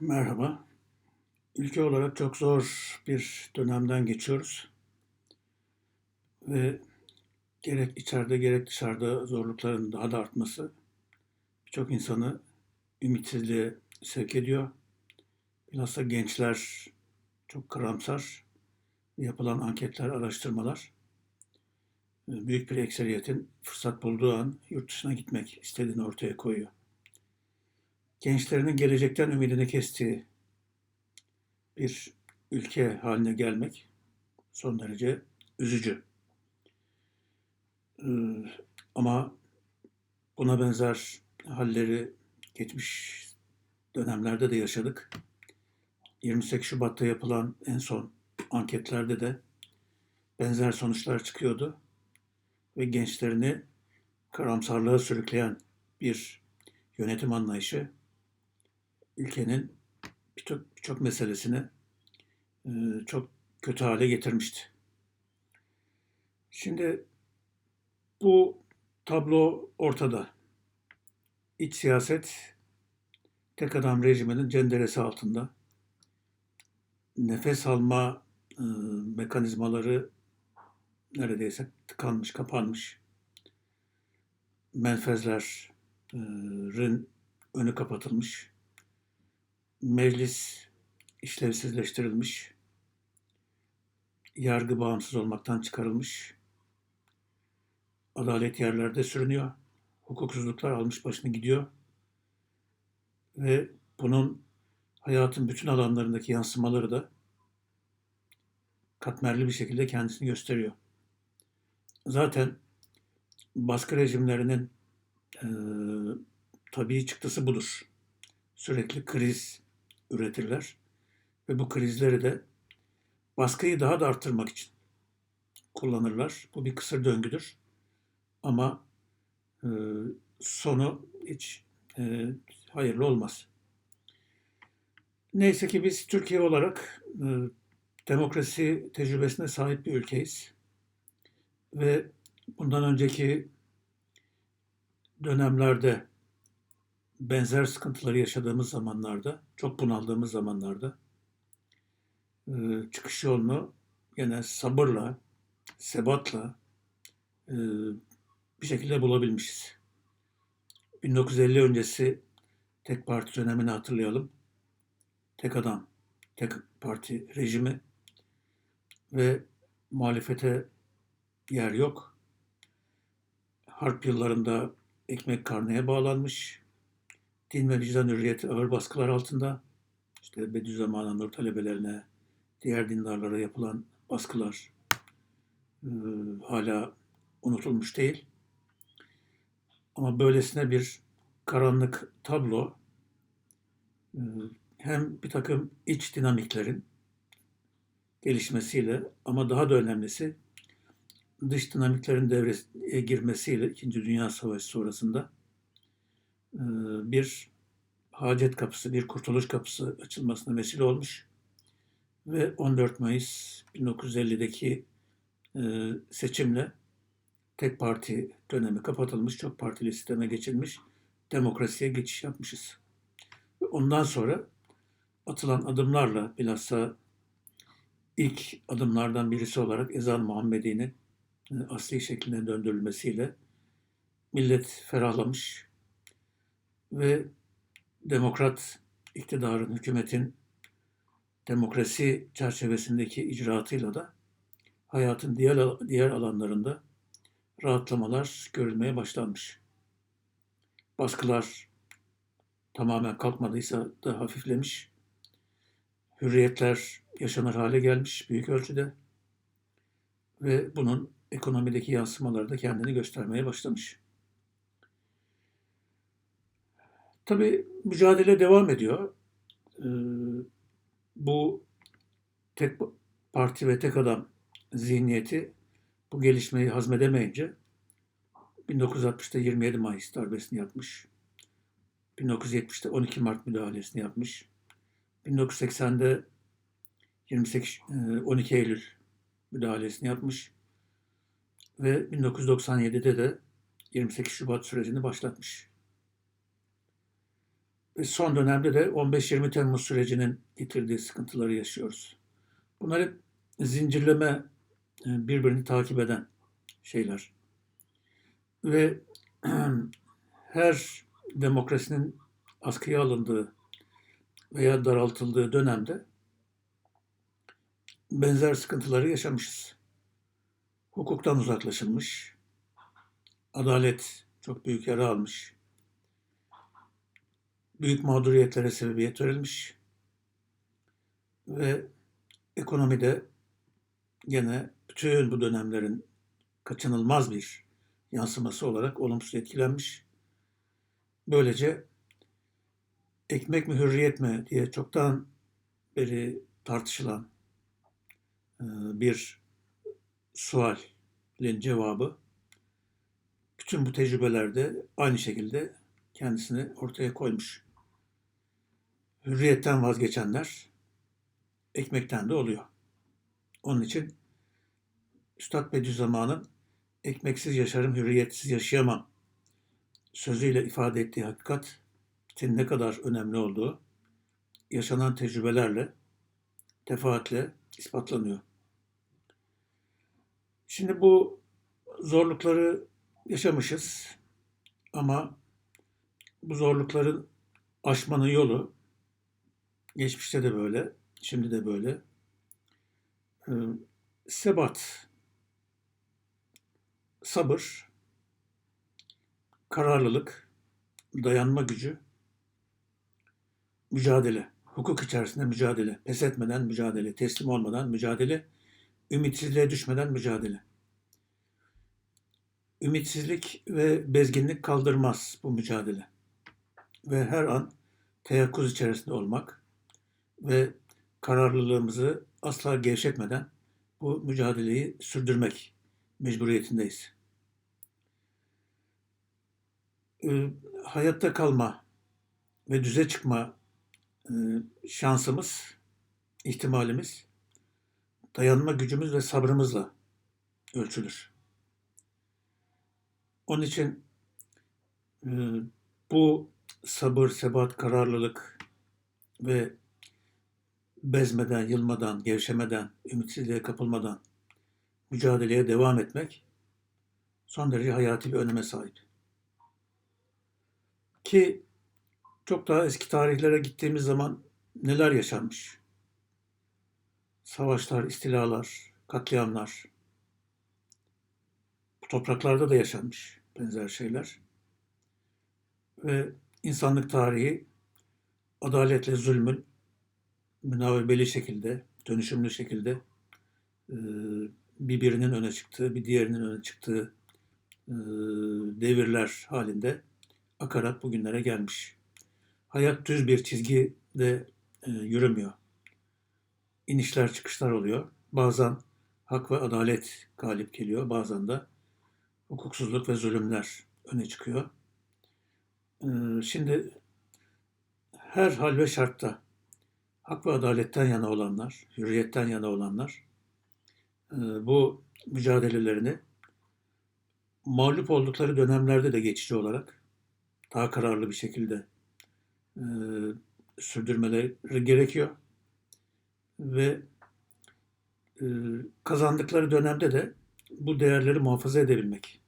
Merhaba. Ülke olarak çok zor bir dönemden geçiyoruz ve gerek içeride gerek dışarıda zorlukların daha da artması birçok insanı ümitsizliğe sevk ediyor. Bilhassa gençler çok karamsar. Yapılan anketler, araştırmalar e, büyük bir ekseriyetin fırsat bulduğu an yurt dışına gitmek istediğini ortaya koyuyor. Gençlerinin gelecekten ümidini kestiği bir ülke haline gelmek son derece üzücü. Ee, ama buna benzer halleri geçmiş dönemlerde de yaşadık. 28 Şubat'ta yapılan en son anketlerde de benzer sonuçlar çıkıyordu ve gençlerini karamsarlığa sürükleyen bir yönetim anlayışı ülkenin birçok birçok meselesini e, çok kötü hale getirmişti. Şimdi bu tablo ortada. İç siyaset tek adam rejiminin cenderesi altında. Nefes alma e, mekanizmaları neredeyse tıkanmış, kapanmış. Menfezlerin önü kapatılmış meclis işlevsizleştirilmiş, yargı bağımsız olmaktan çıkarılmış, adalet yerlerde sürünüyor, hukuksuzluklar almış başını gidiyor ve bunun hayatın bütün alanlarındaki yansımaları da katmerli bir şekilde kendisini gösteriyor. Zaten baskı rejimlerinin e, tabii çıktısı budur. Sürekli kriz, üretirler. Ve bu krizleri de baskıyı daha da arttırmak için kullanırlar. Bu bir kısır döngüdür. Ama e, sonu hiç e, hayırlı olmaz. Neyse ki biz Türkiye olarak e, demokrasi tecrübesine sahip bir ülkeyiz. Ve bundan önceki dönemlerde benzer sıkıntıları yaşadığımız zamanlarda, çok bunaldığımız zamanlarda e, çıkış yolunu yine sabırla, sebatla e, bir şekilde bulabilmişiz. 1950 öncesi tek parti dönemini hatırlayalım. Tek adam, tek parti rejimi ve muhalefete yer yok. Harp yıllarında ekmek karneye bağlanmış din ve vicdan hürriyeti ağır baskılar altında. İşte Bediüzzaman'ın nur talebelerine, diğer dindarlara yapılan baskılar e, hala unutulmuş değil. Ama böylesine bir karanlık tablo e, hem bir takım iç dinamiklerin gelişmesiyle ama daha da önemlisi dış dinamiklerin devreye girmesiyle İkinci Dünya Savaşı sonrasında bir hacet kapısı, bir kurtuluş kapısı açılmasına vesile olmuş. Ve 14 Mayıs 1950'deki e, seçimle tek parti dönemi kapatılmış, çok partili sisteme geçilmiş, demokrasiye geçiş yapmışız. Ve ondan sonra atılan adımlarla bilhassa ilk adımlardan birisi olarak ezan Muhammedi'nin e, asli şekline döndürülmesiyle millet ferahlamış, ve demokrat iktidarın, hükümetin demokrasi çerçevesindeki icraatıyla da hayatın diğer, diğer alanlarında rahatlamalar görülmeye başlanmış. Baskılar tamamen kalkmadıysa da hafiflemiş. Hürriyetler yaşanır hale gelmiş büyük ölçüde. Ve bunun ekonomideki yansımaları da kendini göstermeye başlamış. Tabii mücadele devam ediyor. Ee, bu tek parti ve tek adam zihniyeti bu gelişmeyi hazmedemeyince 1960'ta 27 Mayıs darbesini yapmış. 1970'te 12 Mart müdahalesini yapmış. 1980'de 28 12 Eylül müdahalesini yapmış ve 1997'de de 28 Şubat sürecini başlatmış. Ve son dönemde de 15-20 Temmuz sürecinin getirdiği sıkıntıları yaşıyoruz. Bunlar hep zincirleme, e, birbirini takip eden şeyler. Ve her demokrasinin askıya alındığı veya daraltıldığı dönemde benzer sıkıntıları yaşamışız. Hukuktan uzaklaşılmış, adalet çok büyük yara almış, büyük mağduriyetlere sebebiyet verilmiş ve ekonomide gene bütün bu dönemlerin kaçınılmaz bir yansıması olarak olumsuz etkilenmiş. Böylece ekmek mi hürriyet mi diye çoktan beri tartışılan e, bir sualin cevabı bütün bu tecrübelerde aynı şekilde kendisini ortaya koymuş. Hürriyetten vazgeçenler ekmekten de oluyor. Onun için Üstad Bediüzzaman'ın ekmeksiz yaşarım, hürriyetsiz yaşayamam sözüyle ifade ettiği hakikatin ne kadar önemli olduğu yaşanan tecrübelerle, defaatle ispatlanıyor. Şimdi bu zorlukları yaşamışız ama bu zorlukların aşmanın yolu geçmişte de böyle, şimdi de böyle. Ee, sebat, sabır, kararlılık, dayanma gücü, mücadele, hukuk içerisinde mücadele, pes etmeden mücadele, teslim olmadan mücadele, ümitsizliğe düşmeden mücadele. Ümitsizlik ve bezginlik kaldırmaz bu mücadele. Ve her an teyakkuz içerisinde olmak ve kararlılığımızı asla gevşetmeden bu mücadeleyi sürdürmek mecburiyetindeyiz. Ee, hayatta kalma ve düze çıkma e, şansımız, ihtimalimiz dayanma gücümüz ve sabrımızla ölçülür. Onun için e, bu sabır, sebat, kararlılık ve bezmeden, yılmadan, gevşemeden, ümitsizliğe kapılmadan mücadeleye devam etmek son derece hayati bir öneme sahip. Ki çok daha eski tarihlere gittiğimiz zaman neler yaşanmış? Savaşlar, istilalar, katliamlar. Bu topraklarda da yaşanmış benzer şeyler. Ve insanlık tarihi adaletle zulmün münavebeli şekilde, dönüşümlü şekilde e, bir birinin öne çıktığı, bir diğerinin öne çıktığı devirler halinde akarak bugünlere gelmiş. Hayat düz bir çizgide yürümüyor. İnişler çıkışlar oluyor. Bazen hak ve adalet galip geliyor. Bazen de hukuksuzluk ve zulümler öne çıkıyor. E, şimdi her hal ve şartta hak ve adaletten yana olanlar, hürriyetten yana olanlar e, bu mücadelelerini mağlup oldukları dönemlerde de geçici olarak daha kararlı bir şekilde e, sürdürmeleri gerekiyor. Ve e, kazandıkları dönemde de bu değerleri muhafaza edebilmek,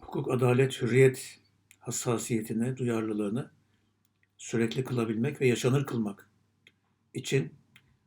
hukuk, adalet, hürriyet hassasiyetini, duyarlılığını sürekli kılabilmek ve yaşanır kılmak için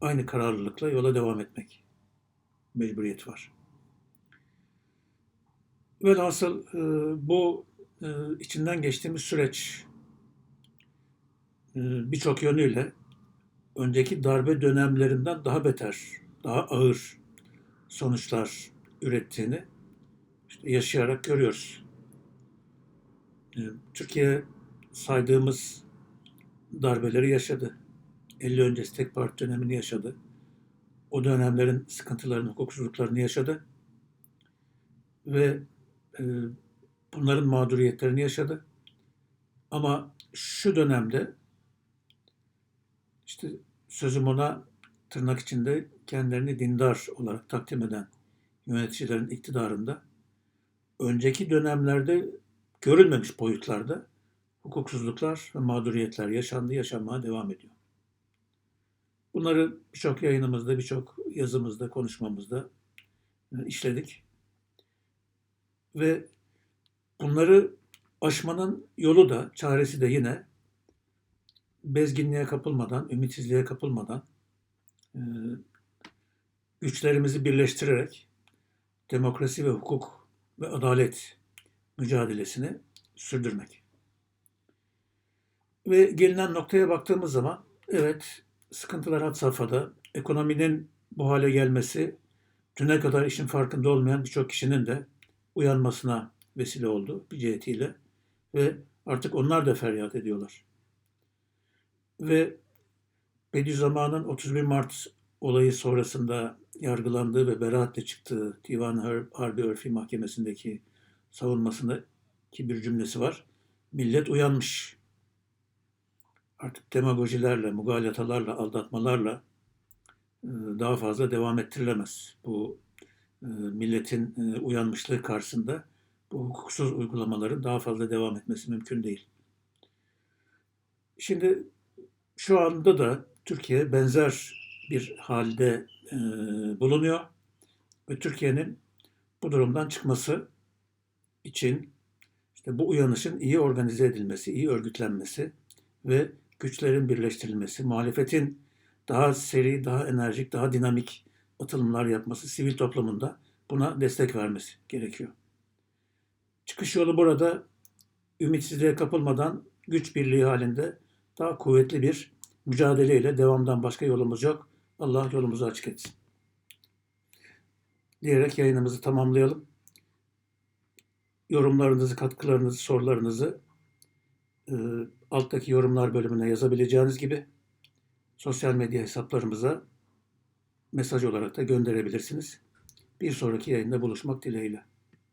aynı kararlılıkla yola devam etmek mecburiyeti var. Velhasıl e, bu e, içinden geçtiğimiz süreç e, birçok yönüyle önceki darbe dönemlerinden daha beter, daha ağır sonuçlar ürettiğini işte yaşayarak görüyoruz. Türkiye saydığımız darbeleri yaşadı. 50 öncesi tek parti dönemini yaşadı. O dönemlerin sıkıntılarını, hukuksuzluklarını yaşadı. Ve e, bunların mağduriyetlerini yaşadı. Ama şu dönemde işte sözüm ona tırnak içinde kendilerini dindar olarak takdim eden yöneticilerin iktidarında önceki dönemlerde görülmemiş boyutlarda hukuksuzluklar ve mağduriyetler yaşandı, yaşanmaya devam ediyor. Bunları birçok yayınımızda, birçok yazımızda, konuşmamızda e, işledik. Ve bunları aşmanın yolu da, çaresi de yine bezginliğe kapılmadan, ümitsizliğe kapılmadan e, güçlerimizi birleştirerek demokrasi ve hukuk ve adalet mücadelesini sürdürmek. Ve gelinen noktaya baktığımız zaman evet sıkıntılar had safhada. Ekonominin bu hale gelmesi düne kadar işin farkında olmayan birçok kişinin de uyanmasına vesile oldu bir cihetiyle. Ve artık onlar da feryat ediyorlar. Ve Bediüzzaman'ın 31 Mart olayı sonrasında yargılandığı ve beraatle çıktığı Divan Harbi Örfi Mahkemesi'ndeki savunmasında ki bir cümlesi var. Millet uyanmış. Artık demagojilerle, mugalatalarla, aldatmalarla e, daha fazla devam ettirilemez. Bu e, milletin e, uyanmışlığı karşısında bu hukuksuz uygulamaların daha fazla devam etmesi mümkün değil. Şimdi şu anda da Türkiye benzer bir halde bulunuyor ve Türkiye'nin bu durumdan çıkması için işte bu uyanışın iyi organize edilmesi, iyi örgütlenmesi ve güçlerin birleştirilmesi, muhalefetin daha seri, daha enerjik, daha dinamik atılımlar yapması, sivil toplumunda buna destek vermesi gerekiyor. Çıkış yolu burada ümitsizliğe kapılmadan güç birliği halinde daha kuvvetli bir mücadeleyle devamdan başka yolumuz yok. Allah yolumuzu açık etsin. Diyerek yayınımızı tamamlayalım. Yorumlarınızı, katkılarınızı, sorularınızı e, alttaki yorumlar bölümüne yazabileceğiniz gibi sosyal medya hesaplarımıza mesaj olarak da gönderebilirsiniz. Bir sonraki yayında buluşmak dileğiyle.